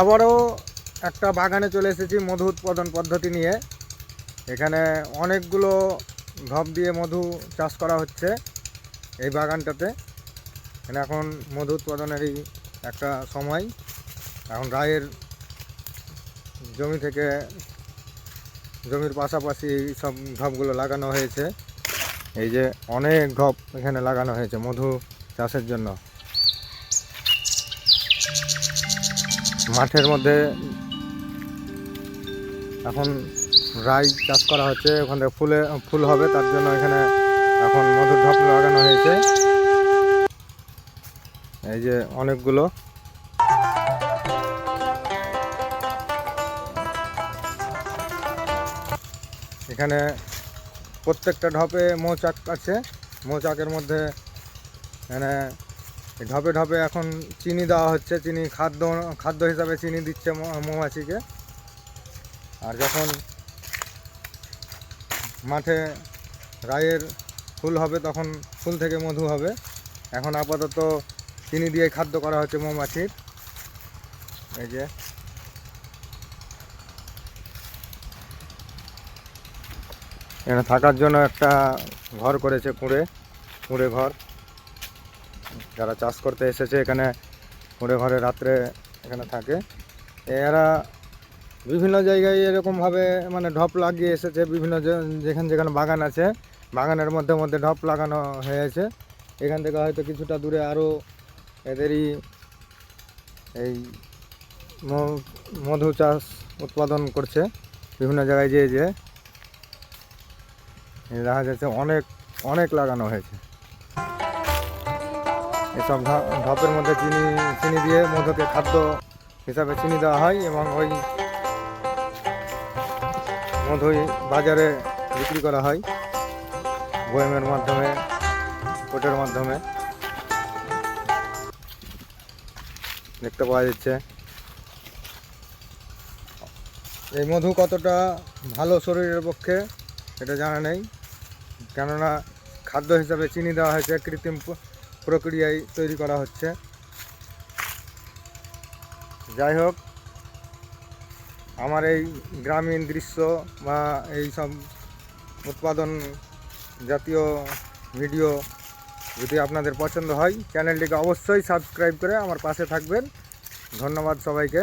আবারও একটা বাগানে চলে এসেছি, মধু উৎপাদন পদ্ধতি নিয়ে। এখানে অনেকগুলো ঢপ দিয়ে মধু চাষ করা হচ্ছে এই বাগানটাতে। এখানে এখন মধু উৎপাদনেরই একটা সময়। এখন রায়ের জমি থেকে জমির পাশাপাশি সব ঢপগুলো লাগানো হয়েছে। এই যে অনেক ঢপ এখানে লাগানো হয়েছে মধু চাষের জন্য। মাঠের মধ্যে এখন রাই চাষ করা হচ্ছে, ওখানে ফুলে, ফুল হবে, তার জন্য এখানে এখন মধুর ঢপ লাগানো হয়েছে। এই যে অনেকগুলো। এখানে প্রত্যেকটা ঢপে মৌচাক আছে। মৌচাকের মধ্যে এখানে ঢপে ঢপে এখন চিনি দেওয়া হচ্ছে, চিনি খাদ্য খাদ্য হিসাবে চিনি দিচ্ছে মৌমাছিকে। আর যখন মাঠে রায়ের ফুল হবে তখন ফুল থেকে মধু হবে। এখন আপাতত চিনি দিয়ে খাদ্য করা হচ্ছে মৌমাছির। এই যে। এখানে থাকার জন্য একটা ঘর করেছে কুঁড়ে কুঁড়ে ঘর। যারা চাষ করতে এসেছে এখানে কুঁড়ে ঘরে রাত্রে এখানে থাকে। এরা বিভিন্ন জায়গায় এরকমভাবে মানে ঢপ লাগিয়ে এসেছে, বিভিন্ন যেখানে যেখানে বাগান আছে, বাগানের মধ্যে মধ্যে ঢপ লাগানো হয়েছে। এখান থেকে হয়তো কিছুটা দূরে আরও এদেরই এই মধু চাষ উৎপাদন করছে, বিভিন্ন জায়গায় যেয়ে যেয়ে। দেখা যাচ্ছে অনেক অনেক লাগানো হয়েছে। এসব ঢপের মধ্যে চিনি চিনি দিয়ে মধুকে খাদ্য হিসাবে চিনি দেওয়া হয় এবং ওই মধুই বাজারে বিক্রি করা হয় বয়ামের মাধ্যমে কোটের মাধ্যমে। দেখতে পাওয়া যাচ্ছে। এই মধু কতটা ভালো শরীরের পক্ষে, এটা জানা নেই। কেননা খাদ্য হিসাবে চিনি দেওয়া হয়েছে কৃত্রিম প্রক্রিয়ায় তৈরি করা হচ্ছে। যাই হোক, আমার এই গ্রামীণ দৃশ্য বা এই সব উৎপাদন জাতীয় ভিডিও যদি আপনাদের পছন্দ হয়, চ্যানেলটিকে অবশ্যই সাবস্ক্রাইব করে আমার পাশে থাকবেন। ধন্যবাদ সবাইকে।